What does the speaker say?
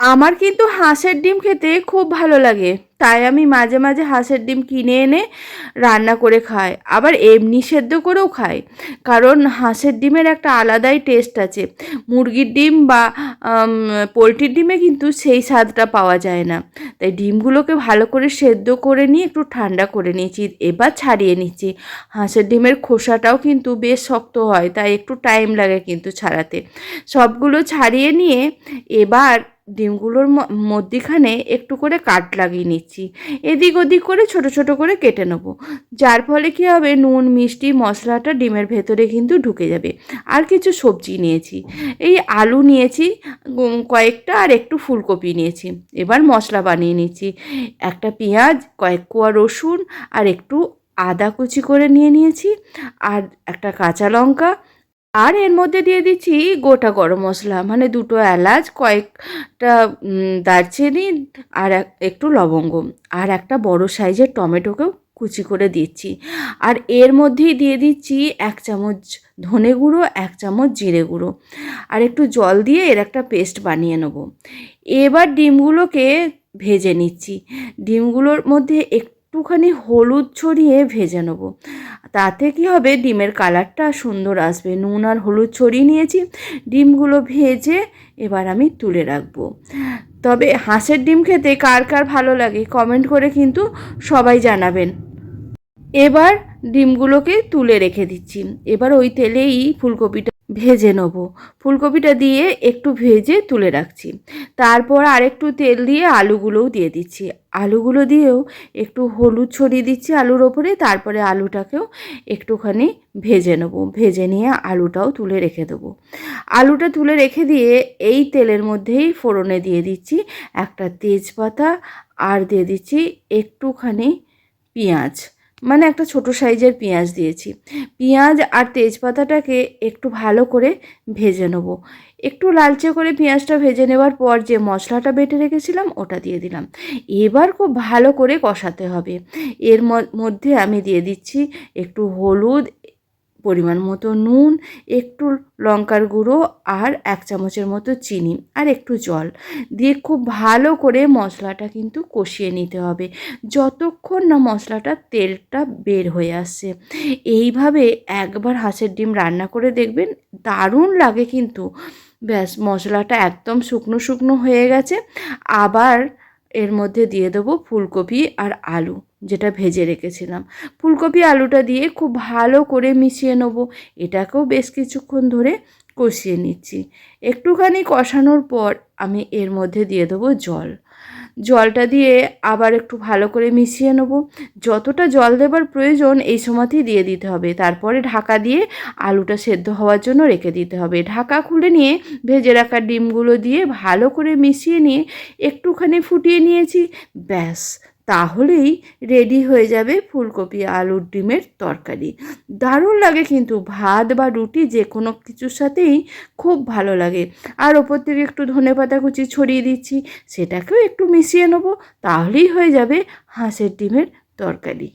আমার কিন্তু হাঁসের ডিম খেতে খুব ভালো লাগে, তাই আমি মাঝে মাঝে হাঁসের ডিম কিনে এনে রান্না করে খাই, আবার এমনি সেদ্ধ করেও খাই, কারণ হাঁসের ডিমের একটা আলাদাই টেস্ট আছে, মুরগির ডিম বা পোলট্রির ডিমে কিন্তু সেই স্বাদটা পাওয়া যায় না, তাই ডিমগুলোকে ভালো করে সেদ্ধ করে নিয়ে একটু ঠান্ডা করে নিয়েছি, এবার ছাড়িয়ে নিচ্ছি, হাঁসের ডিমের খোসাটাও কিন্তু বেশ শক্ত হয়, তাই একটু টাইম লাগে কিন্তু ছাড়াতে, সবগুলো ছাড়িয়ে নিয়ে এবার ডিমগুলোর মধ্যিখানে একটু করে কাট লাগিয়ে নিচ্ছি। এদিক ওদিক করে ছোট ছোট করে কেটে নেব। যার ফলে কী হবে, নুন, মিষ্টি, মশলাটা ডিমের ভেতরে কিন্তু ঢুকে যাবে। আর কিছু সবজি নিয়েছি। এই আলু নিয়েছি কয়েকটা আর একটু ফুলকপি নিয়েছি। এবার মশলা বানিয়ে নিচ্ছি। একটা পেঁয়াজ, কয়েক কোয়া রসুন আর একটু আদা কুচি করে নিয়ে নিয়েছি। আর একটা কাঁচা লঙ্কা আর এর মধ্যে দিয়ে দিচ্ছি গোটা গরম মশলা মানে দুটো এলাচ, কয়েকটা দারচিনি আর এক- একটু লবঙ্গ। আর একটা বড় সাইজের টমেটোকেও কুচি করে দিচ্ছি। আর এর মধ্যেই দিয়ে দিচ্ছি এক চামচ ধনে গুঁড়ো, এক চামচ জিরে গুঁড়ো। আর একটু জল দিয়ে এর একটা পেস্ট বানিয়ে নেব। এবার ডিমগুলোকে ভেজে নিচ্ছি। ডিমগুলোর মধ্যে একটুখানি হলুদ ছড়িয়ে ভেজে নেব। তাতে কি হবে? ডিমের কালারটা সুন্দর আসবে। নুন আর হলুদ ছড়িয়ে নিয়েছি। ডিমগুলো ভেজে এবার আমি তুলে রাখব। তবে হাঁসের ডিম খেতে কার কার ভালো লাগে কমেন্ট করে কিন্তু সবাই জানাবেন। এবার ডিমগুলোকে তুলে রেখে দিচ্ছি। এবার ওই তেলেই ফুলকপিটা ভেজে নেব। ফুলকপিটা দিয়ে একটু ভেজে তুলে রাখছি। তারপর আরেকটু তেল দিয়ে আলুগুলোও দিয়ে দিচ্ছি। আলুগুলো দিয়েও একটু হলুদ ছড়িয়ে দিচ্ছি আলুর ওপরে, তারপরে আলুটাকেও একটুখানি ভেজে নেব। ভেজে নিয়ে আলুটাও তুলে রেখে দেবো। আলুটা তুলে রেখে দিয়ে এই তেলের মধ্যেই ফোড়নে দিয়ে দিচ্ছি একটা তেজপাতা আর দিয়ে দিচ্ছি একটুখানি পেঁয়াজ। মানে একটা ছোট সাইজের পেঁয়াজ দিয়েছি। পেঁয়াজ আর তেজপাতাটাকে একটু ভালো করে ভেজে নেব। একটু লালচে করে পেঁয়াজটা ভেজে নেওয়ার পর যে মশলাটা বেটে রেখেছিলাম, ওটা দিয়ে দিলাম। এবার খুব ভালো করে কষাতে হবে। এর মধ্যে আমি দিয়ে দিচ্ছি একটু হলুদ পরিমাণ মতো নুন, একটু লঙ্কার গুঁড়ো আর এক চামচের মতো চিনি আর একটু জল। দিয়ে খুব ভালো করে মশলাটা কিন্তু কষিয়ে নিতে হবে। যতক্ষণ না মশলাটা তেলটা বের হয়ে আসছে। এইভাবে একবার হাঁসের ডিম রান্না করে দেখবেন, দারুণ লাগে কিন্তু। ব্যাস, মশলাটা একদম শুকনো শুকনো হয়ে গেছে। আবার এর মধ্যে দিয়ে দেবো ফুলকপি আর আলু, যেটা ভেজে রেখেছিলাম। ফুলকপি আলুটা দিয়ে খুব ভালো করে মিশিয়ে নেব। এটাকেও বেশ কিছুক্ষণ ধরে কষিয়ে নিচ্ছি। একটুখানি কষানোর পর আমি এর মধ্যে দিয়ে দেবো জল। জলটা দিয়ে আবার একটু ভালো করে মিশিয়ে নেব। যতটা জল দেবার প্রয়োজন এই সময়তেই দিয়ে দিতে হবে। তারপরে ঢাকা দিয়ে আলুটা সেদ্ধ হওয়ার জন্য রেখে দিতে হবে। ঢাকা খুলে নিয়ে ভেজে রাখা ডিমগুলো দিয়ে ভালো করে মিশিয়ে নিয়ে একটুখানি ফুটিয়ে নিয়েছি। ব্যাস তাহলেই রেডি হয়ে যাবে ফুলকপি, আলুর ডিমের তরকারি। দারুণ লাগে কিন্তু ভাত বা রুটি যে কোনো কিছুর সাথেই খুব ভালো লাগে। আর ওপর থেকে একটু ধনে পাতা কুচি ছড়িয়ে দিচ্ছি, সেটাকেও একটু মিশিয়ে নেব, তাহলেই হয়ে যাবে হাঁসের ডিমের তরকারি।